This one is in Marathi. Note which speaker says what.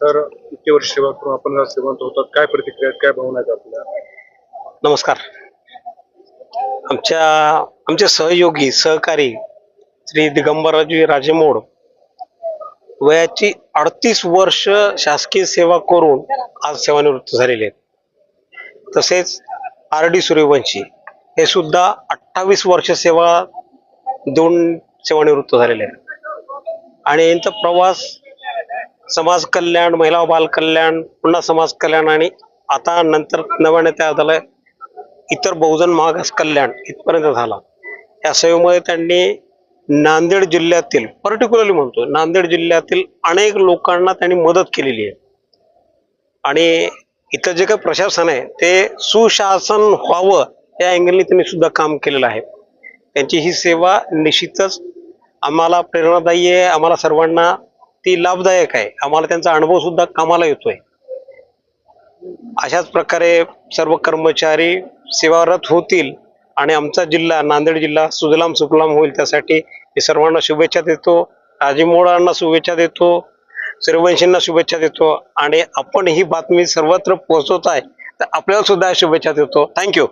Speaker 1: सर इतके वर्ष सेवा करून आपण सेवंत होतात. काय प्रतिक्रिया काय भावना आहेत आपल्या?
Speaker 2: नमस्कार. आमच्या आमचे सहयोगी सहकारी श्री दिगंबरराजी राजेमोड वयाची अडतीस वर्ष शासकीय सेवा करून आज सेवानिवृत्त झालेले आहेत. तसेच आर डी सूर्यवंशी हे सुद्धा अठ्ठावीस वर्ष सेवा देऊन सेवानिवृत्त झालेले आहेत. आणि यांचा प्रवास समाज कल्याण महिला बाल कल्याण पुन्हा समाज कल्याण आणि आता नंतर नव्याने त्या झालं इतर बहुजन मागास कल्याण इथपर्यंत झाला. या सेवेमध्ये त्यांनी नांदेड जिल्ह्यातील पर्टिक्युलरली म्हणतो नांदेड जिल्ह्यातील अनेक लोकांना त्यांनी मदत केलेली आहे. आणि इथं जे काही प्रशासन आहे ते सुशासन व्हावं या अँगलने त्यांनी सुद्धा काम केलेलं आहे. त्यांची ही सेवा निश्चितच आम्हाला प्रेरणादायी आहे आम्हाला सर्वांना ती लाभदायक आहे. आम्हाला त्यांचा अनुभव सुद्धा कामाला येतोय. अशाच प्रकारे सर्व कर्मचारी सेवारत होतील आणि आमचा जिल्हा नांदेड जिल्हा सुजलाम सुफलाम होईल त्यासाठी मी सर्वांना शुभेच्छा देतो. राजीमोळांना शुभेच्छा देतो. सर्वंशींना शुभेच्छा देतो. आणि आपण ही बातमी सर्वत्र पोहोचवत आहे तर आपल्याला सुद्धा शुभेच्छा देतो. थँक्यू